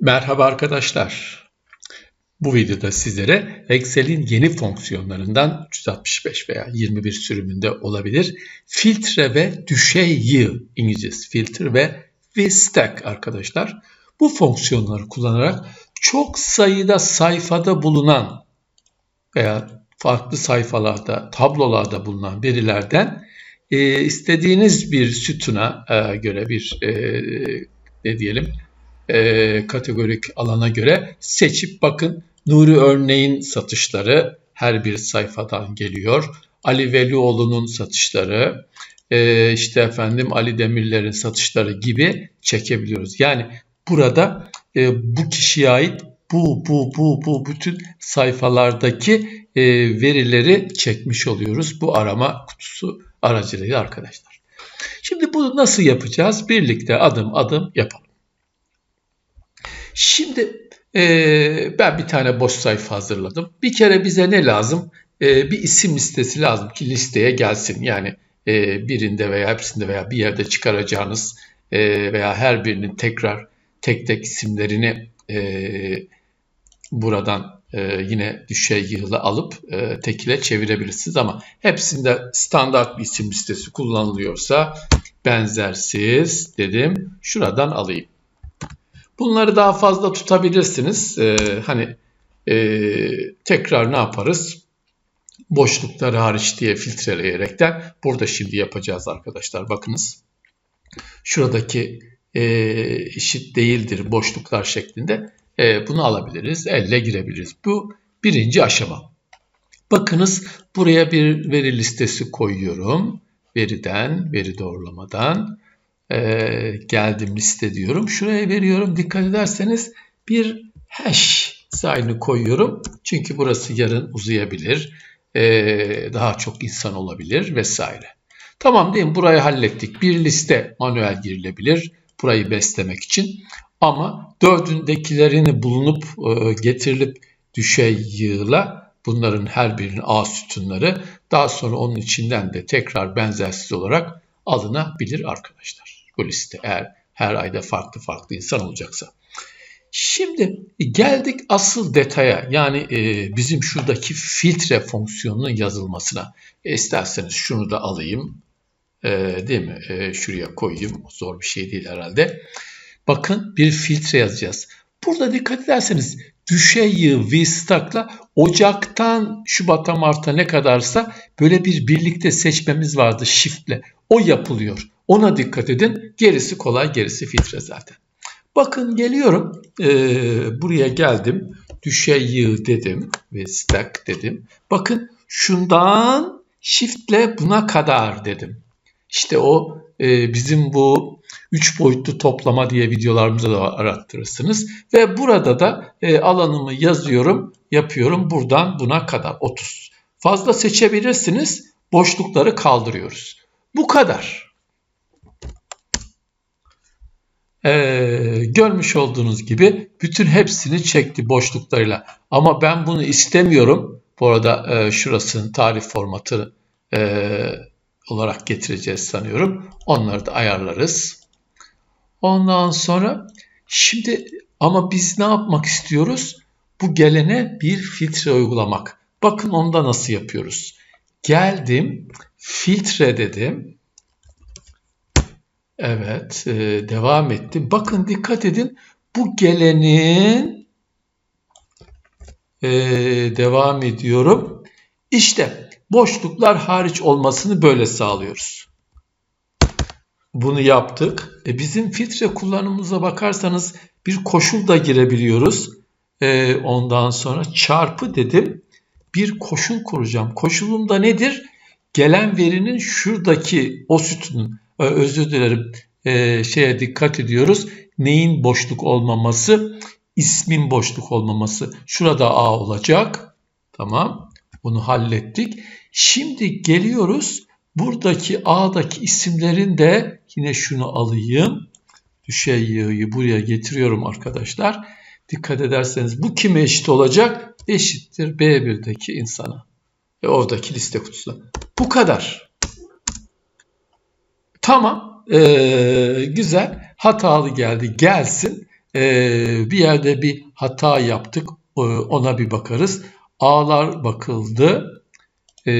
Merhaba arkadaşlar. Bu videoda sizlere Excel'in yeni fonksiyonlarından 365 veya 21 sürümünde olabilir. Filtre ve düşey İngilizcesi filtre ve vstack arkadaşlar. Bu fonksiyonları kullanarak çok sayıda sayfada bulunan veya farklı sayfalarda, tablolarda bulunan verilerden e, istediğiniz bir sütuna e, göre bir e, ne diyelim e, kategorik alana göre seçip bakın Nuri Örneğin satışları her bir sayfadan geliyor. Ali Velioğlu'nun satışları, e, işte efendim Ali Demirler'in satışları gibi çekebiliyoruz. Yani burada e, bu kişiye ait bu, bu, bu, bu bütün sayfalardaki e, verileri çekmiş oluyoruz. Bu arama kutusu aracılığıyla arkadaşlar. Şimdi bunu nasıl yapacağız? Birlikte adım adım yapalım. Şimdi e, ben bir tane boş sayfa hazırladım. Bir kere bize ne lazım? E, bir isim listesi lazım ki listeye gelsin. Yani e, birinde veya hepsinde veya bir yerde çıkaracağınız e, veya her birinin tekrar tek tek isimlerini e, buradan e, yine düşey yığıla alıp e, tekile çevirebilirsiniz ama hepsinde standart bir isim listesi kullanılıyorsa benzersiz dedim. Şuradan alayım. Bunları daha fazla tutabilirsiniz. Ee, hani e, tekrar ne yaparız? Boşlukları hariç diye filtreleyerekten burada şimdi yapacağız arkadaşlar. Bakınız. Şuradaki e, eşit değildir boşluklar şeklinde e, bunu alabiliriz. Elle girebiliriz. Bu birinci aşama. Bakınız buraya bir veri listesi koyuyorum. Veriden, veri doğrulamadan e, geldim liste diyorum. Şuraya veriyorum. Dikkat ederseniz bir hash sign'ı koyuyorum. Çünkü burası yarın uzayabilir. E, daha çok insan olabilir vesaire. Tamam değil mi? Burayı hallettik. Bir liste manuel girilebilir. Burayı beslemek için. Ama dördündekilerini bulunup e, getirilip düşey yığıla bunların her birinin A sütunları daha sonra onun içinden de tekrar benzersiz olarak alınabilir arkadaşlar bu liste eğer her ayda farklı farklı insan olacaksa. Şimdi geldik asıl detaya yani e, bizim şuradaki filtre fonksiyonunun yazılmasına. E, isterseniz şunu da alayım e, değil mi? E, şuraya koyayım zor bir şey değil herhalde. Bakın bir filtre yazacağız. Burada dikkat ederseniz düşey yığ VStack'la Ocak'tan Şubat'a Mart'a ne kadarsa böyle bir birlikte seçmemiz vardı shift'le. O yapılıyor. Ona dikkat edin. Gerisi kolay, gerisi filtre zaten. Bakın geliyorum. Ee, buraya geldim. Düşey yığ dedim ve stack dedim. Bakın şundan shiftle buna kadar dedim. İşte o e, bizim bu 3 boyutlu toplama diye videolarımızda da arattırırsınız. Ve burada da e, alanımı yazıyorum, yapıyorum. Buradan buna kadar 30. Fazla seçebilirsiniz. Boşlukları kaldırıyoruz. Bu kadar. Ee, görmüş olduğunuz gibi bütün hepsini çekti boşluklarıyla. Ama ben bunu istemiyorum. Bu arada e, şurasının tarif formatı e, olarak getireceğiz sanıyorum. Onları da ayarlarız. Ondan sonra şimdi ama biz ne yapmak istiyoruz? Bu gelene bir filtre uygulamak. Bakın onda nasıl yapıyoruz. Geldim, filtre dedim. Evet, e, devam ettim. Bakın dikkat edin. Bu gelenin e, devam ediyorum. İşte boşluklar hariç olmasını böyle sağlıyoruz. Bunu yaptık. E, bizim filtre kullanımımıza bakarsanız bir koşul da girebiliyoruz. E, ondan sonra çarpı dedim. Bir koşul kuracağım. Koşulum da nedir? Gelen verinin şuradaki o sütunun özür dilerim e, şeye dikkat ediyoruz. Neyin boşluk olmaması? İsmin boşluk olmaması. Şurada A olacak. Tamam. Bunu hallettik. Şimdi geliyoruz. Buradaki A'daki isimlerin de yine şunu alayım. Yığıyı buraya getiriyorum arkadaşlar. Dikkat ederseniz bu kime eşit olacak? Eşittir B1'deki insana. Ve oradaki liste kutusu. Bu kadar. Tamam. Ee, güzel. Hatalı geldi. Gelsin. Ee, bir yerde bir hata yaptık. Ee, ona bir bakarız. A'lar bakıldı. Ee,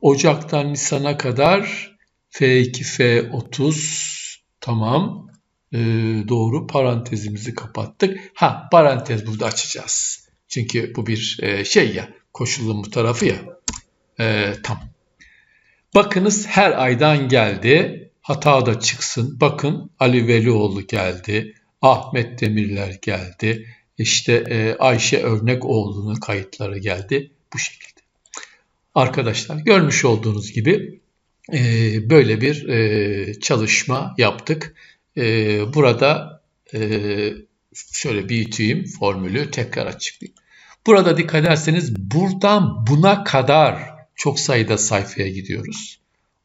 Ocaktan Nisan'a kadar F2, F30 tamam. Ee, doğru parantezimizi kapattık. Ha parantez burada açacağız. Çünkü bu bir e, şey ya koşulun bu tarafı ya. Ee, tam. Bakınız her aydan geldi. Hata da çıksın. Bakın Ali Velioğlu geldi. Ahmet Demirler geldi. İşte e, Ayşe Örnekoğlu'nun kayıtları geldi. Bu şekilde. Arkadaşlar görmüş olduğunuz gibi e, böyle bir e, çalışma yaptık. E, burada e, şöyle büyüteyim formülü tekrar açıklayayım. Burada dikkat ederseniz buradan buna kadar çok sayıda sayfaya gidiyoruz.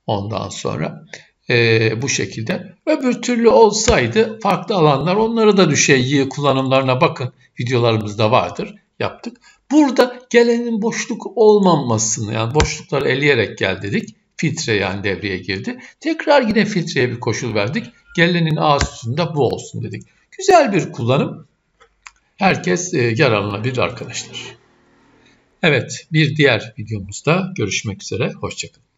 Ondan sonra e, bu şekilde. Öbür türlü olsaydı farklı alanlar onları da düşey kullanımlarına bakın. Videolarımızda vardır. Yaptık. Burada gelenin boşluk olmamasını yani boşlukları eleyerek gel dedik. Filtre yani devreye girdi. Tekrar yine filtreye bir koşul verdik. Gelenin A üstünde bu olsun dedik. Güzel bir kullanım. Herkes e, yararlanabilir arkadaşlar. Evet bir diğer videomuzda görüşmek üzere. Hoşçakalın.